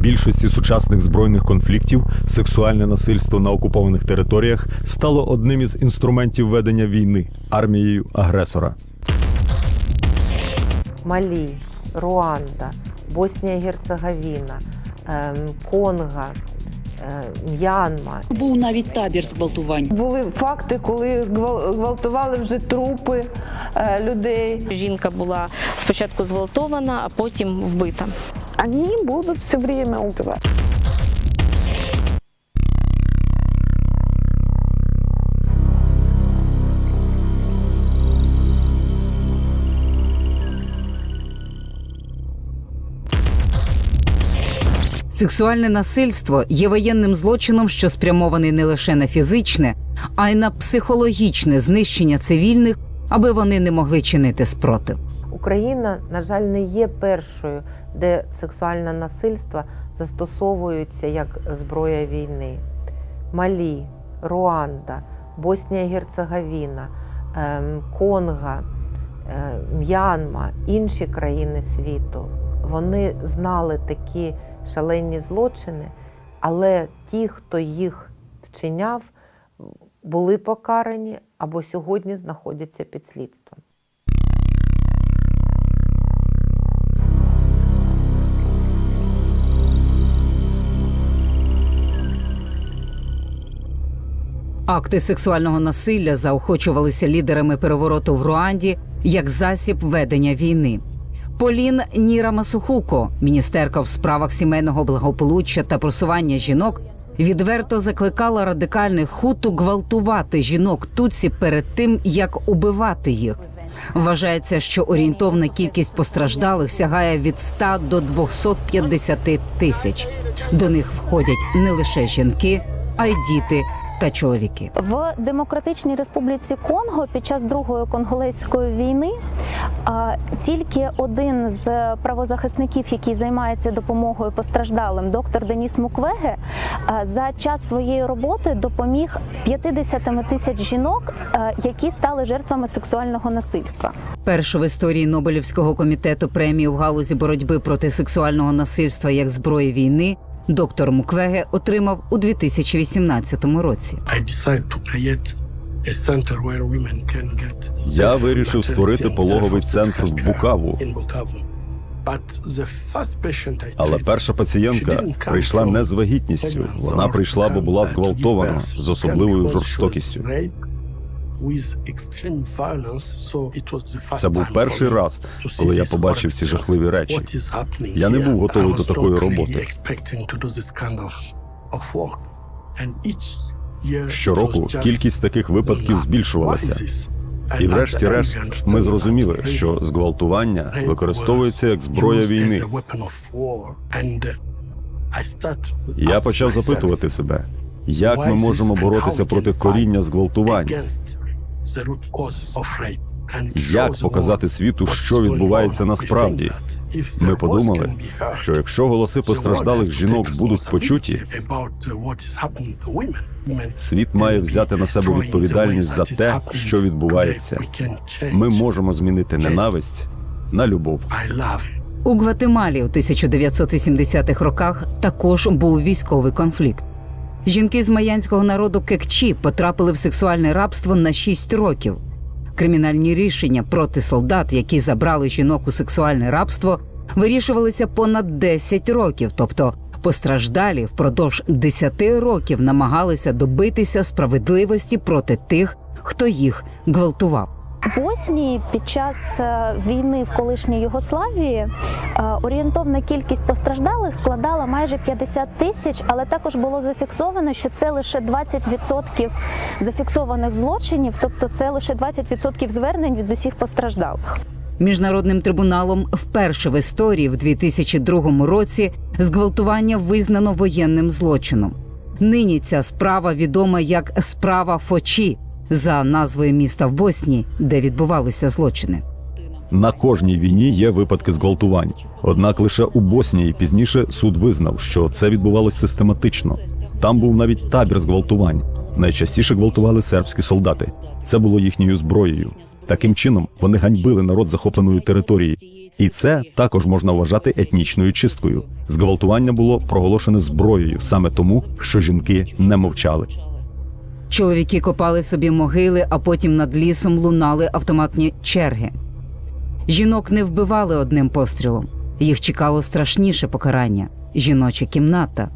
більшості сучасних збройних конфліктів сексуальне насильство на окупованих територіях стало одним із інструментів ведення війни армією агресора. Малі, Руанда, Боснія і Герцеговіна, ем, Конго, е, М'янма. Був навіть табір зґвалтувань. Були факти, коли гвал- гвалтували вже трупи е, людей. Жінка була спочатку зґвалтована, а потім вбита. Вони будуть все время убивати. Сексуальне насильство є воєнним злочином, що спрямований не лише на фізичне, а й на психологічне знищення цивільних, аби вони не могли чинити спротив. Україна, на жаль, не є першою, де сексуальне насильство застосовується як зброя війни. Малі, Руанда, Боснія Герцеговіна, ем, Конго, е, М'янма, інші країни світу. Вони знали такі шалені злочини, але ті, хто їх вчиняв, були покарані або сьогодні знаходяться під слідством. Акти сексуального насилля заохочувалися лідерами перевороту в Руанді як засіб ведення війни. Полін Ніра Масухуко, міністерка в справах сімейного благополуччя та просування жінок, відверто закликала радикальних хуту гвалтувати жінок туці перед тим, як убивати їх. Вважається, що орієнтовна кількість постраждалих сягає від 100 до 250 тисяч. До них входять не лише жінки, а й діти та чоловіки. В Демократичній Республіці Конго під час Другої конголезької війни тільки один з правозахисників, який займається допомогою постраждалим, доктор Деніс Муквеге, за час своєї роботи допоміг 50 тисяч жінок, які стали жертвами сексуального насильства. Першу в історії Нобелівського комітету премію в галузі боротьби проти сексуального насильства як зброї війни доктор Муквеге отримав у 2018 році. Я вирішив створити пологовий центр в Букаву. Але перша пацієнтка прийшла не з вагітністю. Вона прийшла, бо була зґвалтована з особливою жорстокістю. Це був перший раз, коли я побачив ці жахливі речі. Я не був готовий до такої роботи. Щороку кількість таких випадків збільшувалася. І врешті-решт ми зрозуміли, що зґвалтування використовується як зброя війни. uh, Я почав запитувати себе, як ми можемо боротися проти коріння fight зґвалтувань. Against the root causes of rape and show Як показати світу, що відбувається насправді? Ми подумали, що якщо голоси постраждалих жінок будуть почуті, uh, what is happening to women. Women світ має взяти на себе відповідальність за те, що відбувається. today. We can change. Ми можемо змінити ненависть на любов. У Гватемалі у 1980-х роках також був військовий конфлікт. Жінки з маянського народу Кекчі потрапили в сексуальне рабство на 6 років. Кримінальні рішення проти солдат, які забрали жінок у сексуальне рабство, вирішувалися понад 10 років, тобто постраждалі впродовж 10 років намагалися добитися справедливості проти тих, хто їх гвалтував. Боснії під час е, війни в колишній Югославії е, орієнтовна кількість постраждалих складала майже 50 тисяч, але також було зафіксовано, що це лише 20% зафіксованих злочинів, тобто це лише 20% звернень від усіх постраждалих. Міжнародним трибуналом вперше в історії в 2002 році зґвалтування визнано воєнним злочином. Нині ця справа відома як справа Фочі за назвою міста в Боснії, де відбувалися злочини. На кожній війні є випадки зґвалтувань. Однак лише у Боснії пізніше суд визнав, що це відбувалось систематично. Там був навіть табір зґвалтувань. Найчастіше гвалтували сербські солдати. Це було їхньою зброєю. Таким чином вони ганьбили народ захопленої території. І це також можна вважати етнічною чисткою. Зґвалтування було проголошене зброєю саме тому, що жінки не мовчали. Чоловіки копали собі могили, а потім над лісом лунали автоматні черги. Жінок не вбивали одним пострілом. Їх чекало страшніше покарання жіноча кімната.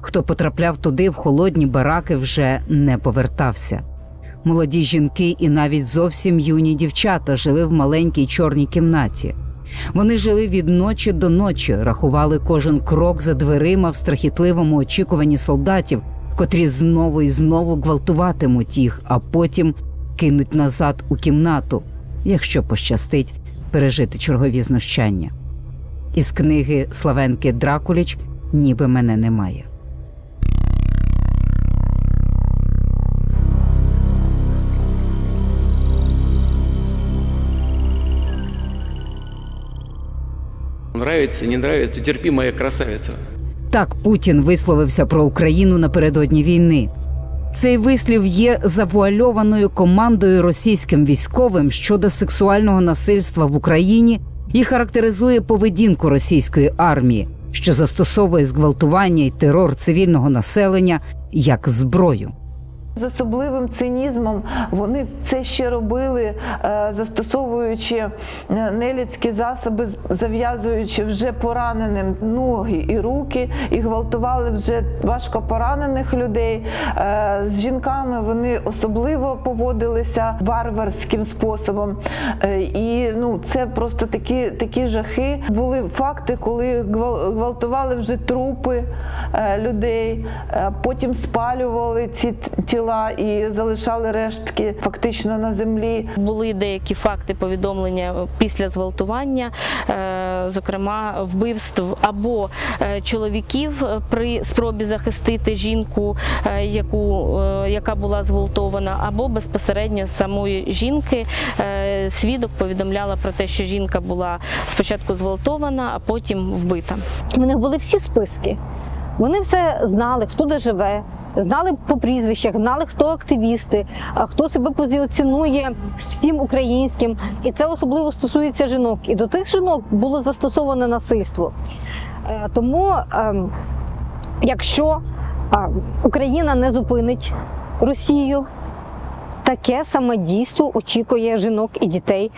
Хто потрапляв туди в холодні бараки, вже не повертався. Молоді жінки і навіть зовсім юні дівчата жили в маленькій чорній кімнаті. Вони жили від ночі до ночі, рахували кожен крок за дверима в страхітливому очікуванні солдатів, котрі знову і знову гвалтуватимуть їх, а потім кинуть назад у кімнату, якщо пощастить пережити чергові знущання. Із книги Славенки Дракуліч ніби мене немає. Нравится, не нравится, терпи, моя красавица. Так Путін висловився про Україну напередодні війни. Цей вислів є завуальованою командою російським військовим щодо сексуального насильства в Україні і характеризує поведінку російської армії, що застосовує зґвалтування і терор цивільного населення як зброю. З особливим цинізмом вони це ще робили, е, застосовуючи е, нелюдські засоби, зав'язуючи вже пораненим ноги і руки, і гвалтували вже важко поранених людей. Е, З жінками вони особливо поводилися варварським способом. І ну, це просто такі, такі жахи. Були факти, коли гвалтували вже трупи людей, потім спалювали ці т- тіла і залишали рештки фактично на землі. Були деякі факти повідомлення після зґвалтування, е, зокрема вбивств або е, чоловіків при спробі захистити жінку, е, яку, яка була зґвалтована, або безпосередньо самої жінки. Свідок повідомляла про те, що жінка була спочатку зґвалтована, а потім вбита. У них були всі списки. Вони все знали, хто де живе, знали по прізвищах, знали, хто активісти, хто себе позиціонує з всім українським. І це особливо стосується жінок. І до тих жінок було застосоване насильство. Е, Тому, ем, якщо Україна не зупинить Росію, таке саме очікує жінок і дітей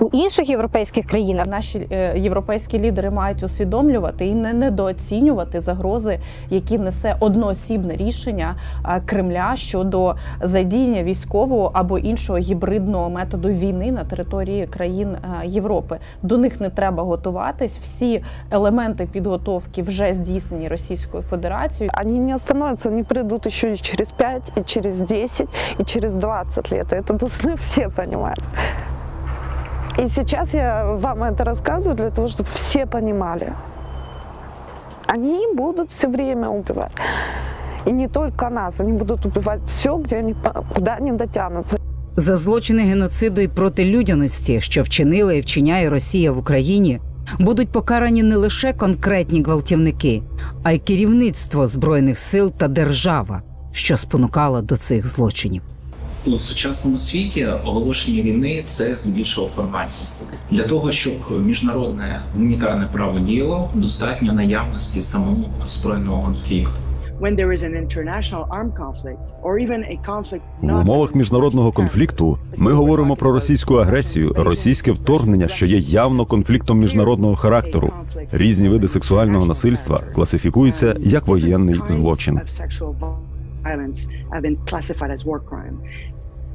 у інших європейських країнах. Наші е, європейські лідери мають усвідомлювати і не недооцінювати загрози, які несе одноосібне рішення е, Кремля щодо задіяння військового або іншого гібридного методу війни на території країн е, Європи. До них не треба готуватись. Всі елементи підготовки вже здійснені Російською Федерацією. Они не остановятся, они придут еще и через 5, и через 10, и через 20 лет. Это должны все понимать. И сейчас я вам это рассказываю для того, чтобы все понимали. Они будут все время убивать. И не только нас, они будут убивать все, где они, по- куда они дотянутся. За злочини геноциду і проти людяності, що вчинила і вчиняє Росія в Україні, будуть покарані не лише конкретні гвалтівники, а й керівництво збройних сил та держава, що спонукала до цих злочинів. У сучасному світі оголошення війни це здебільшого формальність. Для того, щоб міжнародне гуманітарне право діяло, достатньо наявності самого збройного конфлікту. when there is an international armed conflict or even a conflict В умовах міжнародного конфлікту ми говоримо про російську агресію, російське вторгнення, що є явно конфліктом міжнародного характеру. Різні види сексуального насильства класифікуються як воєнний злочин.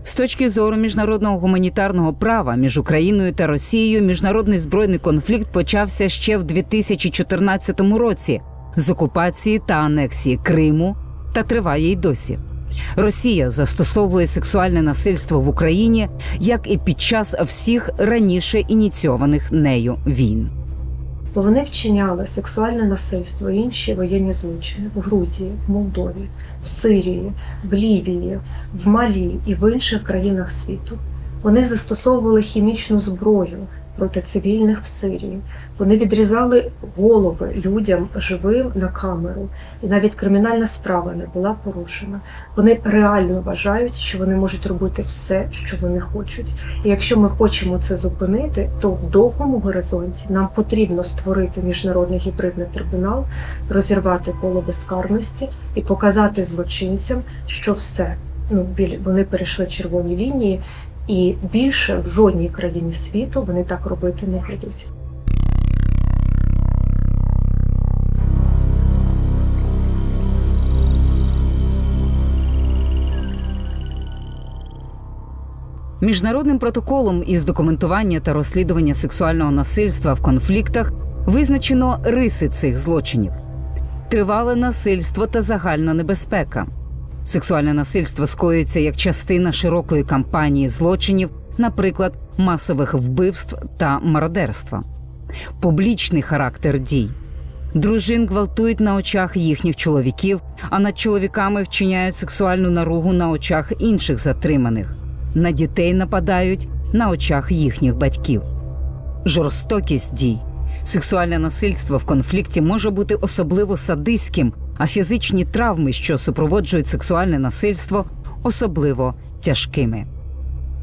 З точки зору міжнародного гуманітарного права між Україною та Росією міжнародний збройний конфлікт почався ще в 2014 році з окупації та анексії Криму та триває й досі. Росія застосовує сексуальне насильство в Україні як і під час всіх раніше ініційованих нею війн. Бо вони вчиняли сексуальне насильство і інші воєнні злочини в Грузії, в Молдові, в Сирії, в Лівії, в Малі і в інших країнах світу. Вони застосовували хімічну зброю проти цивільних в Сирії. Вони відрізали голови людям живим на камеру, і навіть кримінальна справа не була порушена. Вони реально вважають, що вони можуть робити все, що вони хочуть. І якщо ми хочемо це зупинити, то в довгому горизонті нам потрібно створити міжнародний гібридний трибунал, розірвати коло безкарності і показати злочинцям, що все ну біль вони перейшли червоні лінії, і більше в жодній країні світу вони так робити не будуть. Міжнародним протоколом із документування та розслідування сексуального насильства в конфліктах визначено риси цих злочинів: тривале насильство та загальна небезпека. Сексуальне насильство скоюється як частина широкої кампанії злочинів, наприклад, масових вбивств та мародерства, публічний характер дій. Дружин гвалтують на очах їхніх чоловіків, а над чоловіками вчиняють сексуальну наругу на очах інших затриманих. На дітей нападають на очах їхніх батьків. Жорстокість дій. Сексуальне насильство в конфлікті може бути особливо садистським, а фізичні травми, що супроводжують сексуальне насильство, особливо тяжкими.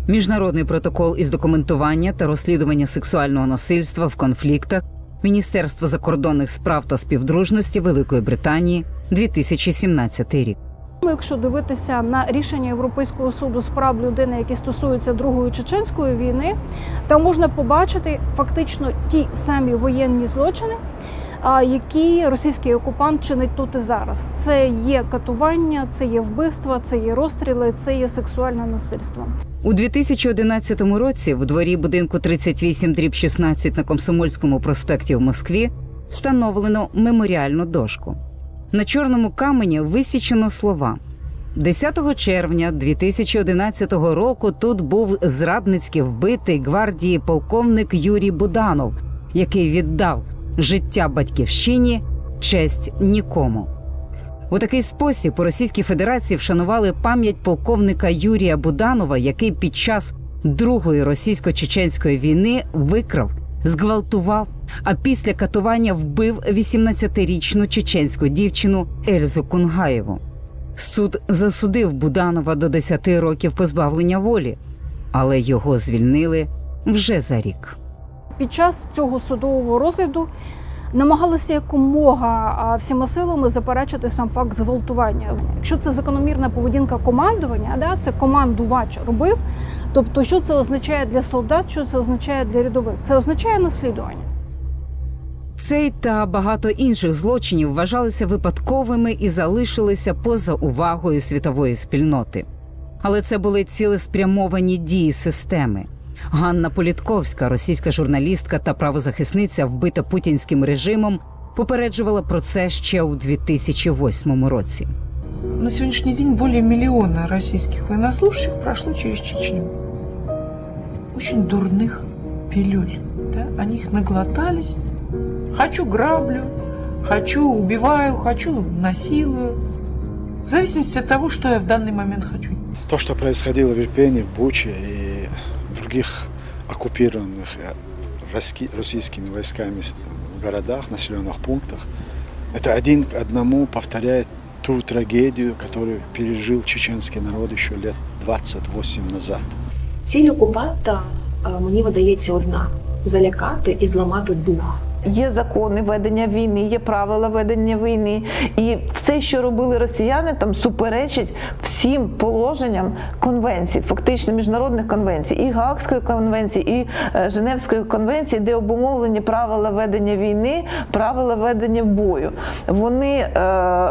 Міжнародний протокол із документування та розслідування сексуального насильства в конфліктах Міністерство закордонних справ та співдружності Великої Британії 2017 рік. Якщо дивитися на рішення Європейського суду з прав людини, які стосуються Другої чеченської війни, там можна побачити фактично ті самі воєнні злочини, які російський окупант чинить тут і зараз. Це є катування, це є вбивства, це є розстріли, це є сексуальне насильство. У 2011 році в дворі будинку 38 дріб 16 на Комсомольському проспекті в Москві встановлено меморіальну дошку. На чорному камені висічено слова. 10 червня 2011 року тут був зрадницьки вбитий гвардії полковник Юрій Буданов, який віддав життя батьківщині, честь нікому. У такий спосіб у Російській Федерації вшанували пам'ять полковника Юрія Буданова, який під час Другої російсько-чеченської війни викрав, зґвалтував, а після катування вбив 18-річну чеченську дівчину Ельзу Кунгаєву. Суд засудив Буданова до 10 років позбавлення волі, але його звільнили вже за рік. Під час цього судового розгляду намагалися якомога всіма силами заперечити сам факт зґвалтування. Якщо це закономірна поведінка командування, да, це командувач робив. Тобто, що це означає для солдат, що це означає для рядових? Це означає наслідування. Цей та багато інших злочинів вважалися випадковими і залишилися поза увагою світової спільноти. Але це були цілеспрямовані дії системи. Ганна Політковська, російська журналістка та правозахисниця, вбита путінським режимом, попереджувала про це ще у 2008 році. На сегодняшний день более миллиона российских военнослужащих прошло через Чечню. Очень дурных пилюль. Да? Они их наглотались. Хочу граблю, хочу убиваю, хочу насилую. В зависимости от того, что я в данный момент хочу. То, что происходило в Ирпене, в Буче и других оккупированных э, росски- российскими войсками с- городах, населенных пунктах, это один к одному повторяет ту трагедию, которую пережил чеченский народ еще лет 28 назад. Ціль окупанта е, мені видається одна залякати і зламати дух. Є закони ведення війни, є правила ведення війни, і все, що робили росіяни, там суперечить всім положенням конвенцій, фактично міжнародних конвенцій, і Гаагської конвенції, і е, Женевської конвенції, де обумовлені правила ведення війни, правила ведення бою. Вони е,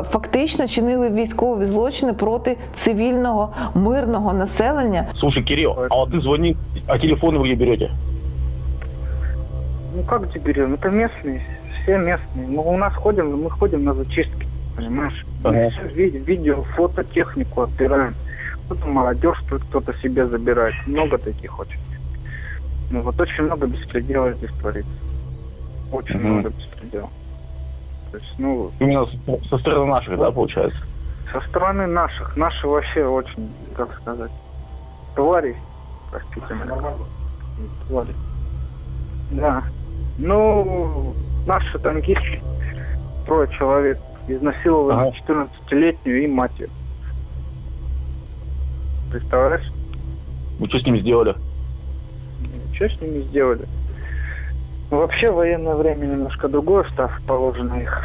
фактично чинили військові злочини проти цивільного мирного населення. Слушай, Кирилл, а вот ты звони, а телефон вы где берете? Ну как где берем? Это местные, все местные. Мы у нас ходим, мы ходим на зачистки, понимаешь? Ага. Все ви- видео, фото, технику отбираем. Кто-то молодежь тут кто-то себе забирает. Много таких очень. Ну вот очень много беспредела здесь творится. Очень Мгм. много беспредела. То есть, ну, Именно со стороны наших, да, получается? со стороны наших, наши вообще очень, как сказать, твари, простите меня. Твари. Да. Ну, наши танкисты, трое человек, изнасиловали 14-летнюю и мать её. Представляешь? Вы что с ним сделали? Что с ними сделали? Ну, вообще в военное время немножко другое, став положено их,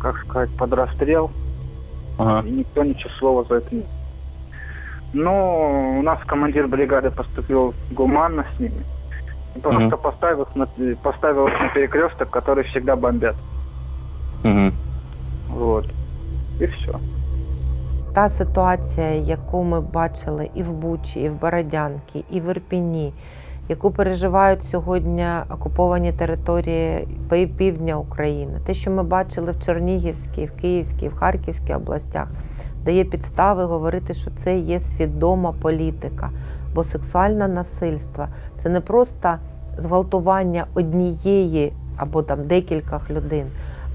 как сказать, под расстрел. Ага. И никто ничего слова за это не... Но у нас командир бригады поступил гуманно с ними. Просто Мгм. поставил, их на, поставил их на перекресток, который всегда бомбят. Угу. Вот. И все. Та ситуація, яку ми бачили і в Бучі, і в Бородянці, і в Ірпіні, яку переживають сьогодні окуповані території півдня України, те, що ми бачили в Чернігівській, в Київській, в Харківській областях, дає підстави говорити, що це є свідома політика. Бо сексуальне насильство це не просто зґвалтування однієї або там декількох людей.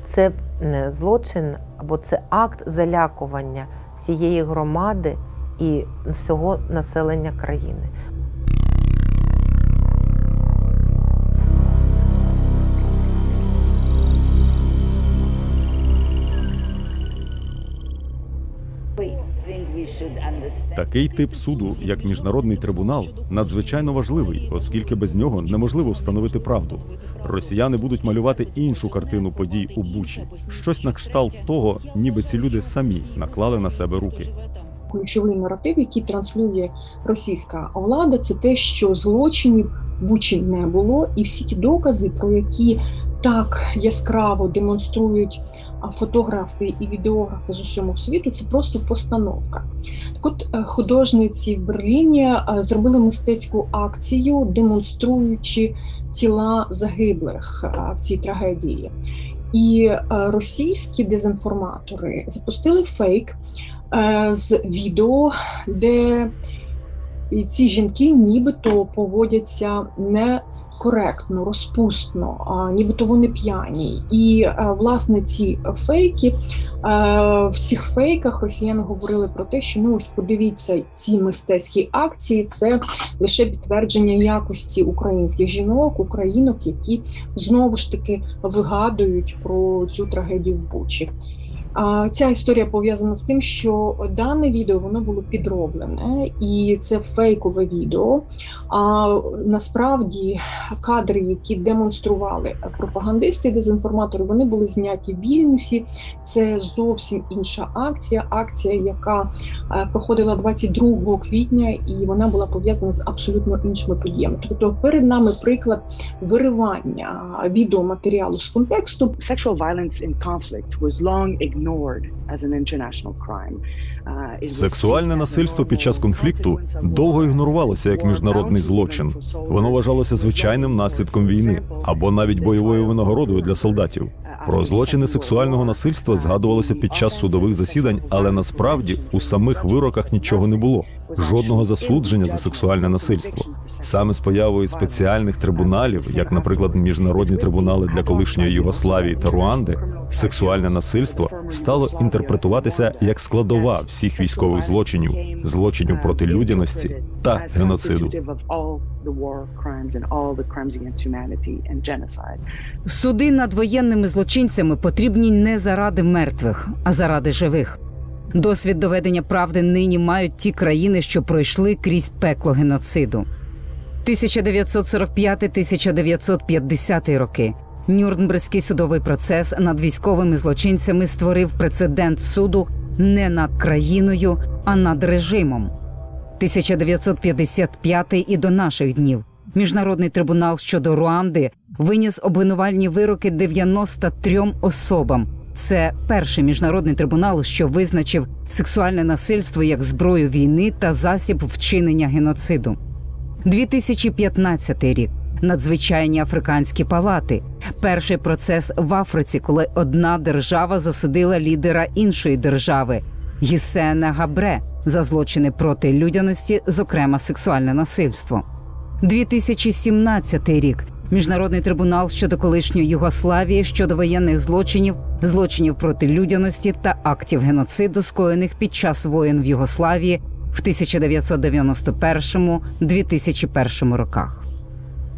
Це не злочин або це акт залякування всієї громади і всього населення країни. Такий тип суду, як міжнародний трибунал, надзвичайно важливий, оскільки без нього неможливо встановити правду. Росіяни будуть малювати іншу картину подій у Бучі, щось на кшталт того, ніби ці люди самі наклали на себе руки. ключовий наратив, який транслює російська влада, це те, що злочинів Бучі не було, і всі ті докази, про які так яскраво демонструють фотографи і відеографи з усього світу, це просто постановка. Так от е, художниці в Берліні е, зробили мистецьку акцію, демонструючи тіла загиблих е, в цій трагедії. І російські дезінформатори запустили фейк з відео, де ці жінки нібито поводяться некоректно, розпустно, нібито вони п'яні. І власне ці фейки в цих фейках росіяни говорили про те, що ну ось подивіться ці мистецькі акції, це лише підтвердження якості українських жінок, українок, які знову ж таки вигадують про цю трагедію в Бучі. Ця історія пов'язана з тим, що дане відео воно було підроблене, і це фейкове відео. А насправді кадри, які демонстрували пропагандисти і дезінформатори, вони були зняті в Вільнюсі. Це зовсім інша акція. Акція, яка е, проходила 22 квітня, і вона була пов'язана з абсолютно іншими подіями. Тобто, перед нами приклад виривання відеоматеріалу з контексту. Sexual violence in conflict was long ignored Uh, Сексуальне насильство під час конфлікту довго ігнорувалося як міжнародний злочин. Воно вважалося звичайним наслідком війни або навіть бойовою винагородою для солдатів. Про злочини сексуального насильства згадувалося під час судових засідань, але насправді у самих вироках нічого не було. Жодного засудження за сексуальне насильство. Саме з появою спеціальних трибуналів, як, наприклад, міжнародні трибунали для колишньої Югославії та Руанди, сексуальне насильство стало інтерпретуватися як складова всіх військових злочинів, злочинів проти людяності та геноциду. Суди над воєнними злочинцями потрібні не заради мертвих, а заради живих. Досвід доведення правди нині мають ті країни, що пройшли крізь пекло геноциду. 1945-1950 роки. Нюрнберзький судовий процес над військовими злочинцями створив прецедент суду не над країною, а над режимом. 1955 і до наших днів. Міжнародний трибунал щодо Руанди виніс обвинувальні вироки 93 особам. Це перший міжнародний трибунал, що визначив сексуальне насильство як зброю війни та засіб вчинення геноциду. 2015 рік. Надзвичайні африканські палати. Перший процес в Африці, коли одна держава засудила лідера іншої держави Гісена Габре за злочини проти людяності, зокрема сексуальне насильство. 2017 рік. Міжнародний трибунал щодо колишньої Югославії щодо воєнних злочинів, злочинів проти людяності та актів геноциду, скоєних під час воєн в Югославії в 1991-2001 роках.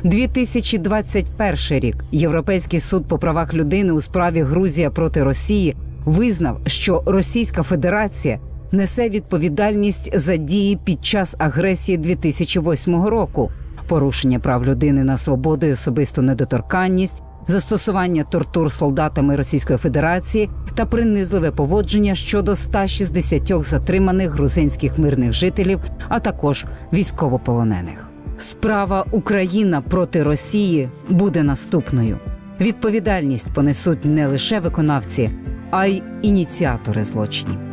2021 рік Європейський суд по правах людини у справі Грузія проти Росії визнав, що Російська Федерація несе відповідальність за дії під час агресії 2008 року, порушення прав людини на свободу і особисту недоторканність, застосування тортур солдатами Російської Федерації та принизливе поводження щодо 160 затриманих грузинських мирних жителів, а також військовополонених. Справа Україна проти Росії буде наступною. Відповідальність понесуть не лише виконавці, а й ініціатори злочинів.